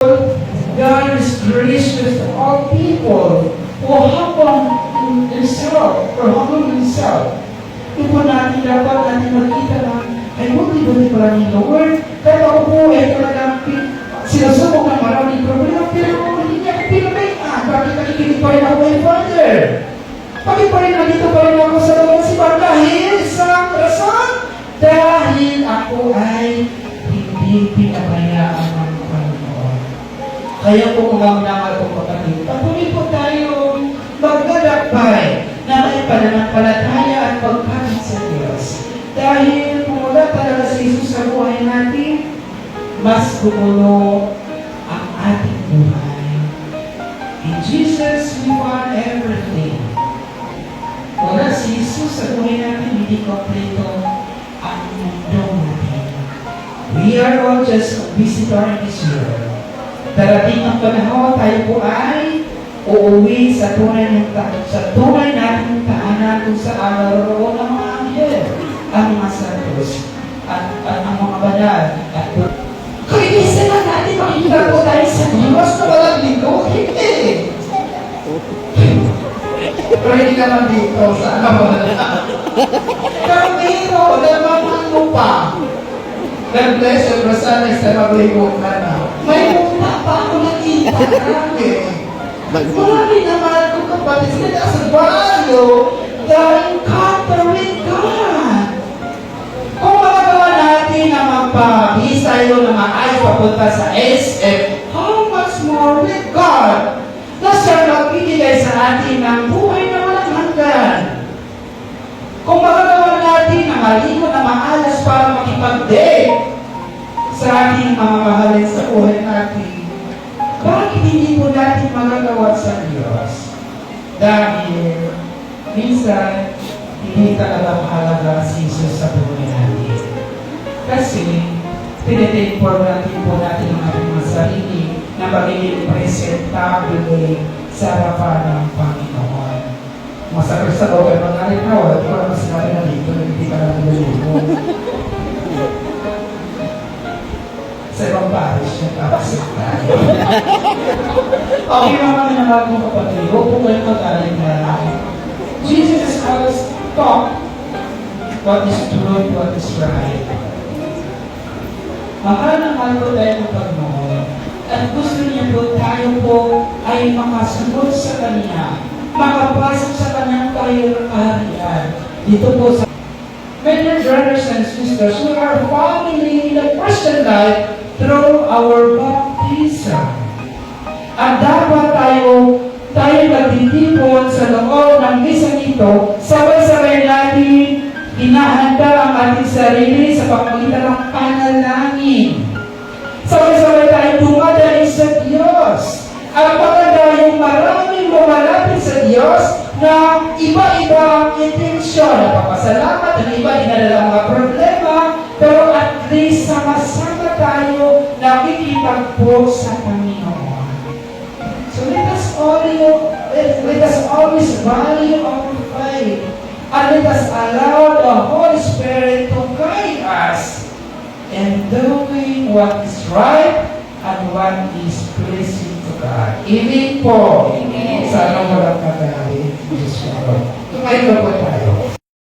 God is gracious to all people who humble himself or humble himself. Ito po natin dapat natin makita na ay buti-buti pala ni Lord. Kahit ako po ay talagang pin- sinasubok ng maraming problema, pero hindi niya ako pinamayan. Bakit nakikinig pa rin ako kay Father? Bakit pa rin nandito pa rin ako sa loob si Father? Dahil sa rason, dahil ako ay hindi Panginoon. Kaya po mga minamahal kong kapatid, patuloy po tayo maglalakbay na may pananampalataya at pagkakas sa Diyos. Dahil kung wala talaga si Jesus sa buhay natin, mas gumulo ang ating buhay. In Jesus, we want everything. Wala si Jesus sa buhay natin, hindi kompleto ang mundo natin. We are all just a visitor in this world. Darating ang panahon, tayo po ay uuwi sa tunay ng ta- sa tunay nating tahanan kung saan naroon ang mga anghel, ang mga santos, at, at ang mga banal. At Kaibisan na natin makikita po tayo sa Diyos na walang dito. Hindi. Hindi naman dito sa ano. Pero dito, naman ang lupa. God bless you, ka na. May lupa pa ako Grabe. Marami naman kong kapatid sila sa the encounter with God. Kung magagawa natin na magpabis tayo na maayos papunta sa SF, how much more with God na siya magbibigay sa atin ng buhay na walang hanggan. Kung magagawa natin na maligo na maalas para makipag-date sa ating mga mahalin sa buhay natin, magagawa sa Diyos? Dahil minsan, hindi talaga mahalaga si Jesus sa buhay natin. Kasi, tinitake for natin po natin ang ating mga sarili na magiging presentable sa harapan ng Panginoon. Masakit sa loob ay mga rin wala ko naman sinabi na dito, hindi ka na naliligo. sa ibang parish, nagpapasok tayo. Okay mga kami na bagong kapatid, huwag po kayo magaling na Jesus has taught what is true, what is right. Mahal na mahal ko tayo ng Panginoon. At gusto niya po tayo po ay makasunod sa Kanya, makapasok sa Kanyang kaharian. Dito po sa dear brothers and sisters, we are family in the Christian life through our baptism. At dapat hinahanda ang ating sarili sa pamagitan ng panalangin. Sabay-sabay tayo dumadali sa Diyos. At para tayong maraming lumalapit sa Diyos na iba-iba ang intensyon. Napapasalamat, ang iba dinadala mga problema, pero at least sama-sama tayo nakikipagpo sa Panginoon. So let us always, let us always value our faith. And let us allow the Holy Spirit to guide us in doing what is right and pleasing to God. Amen po. Amen. Sana walang kagalit. Diyos ko. Tumayo po tayo.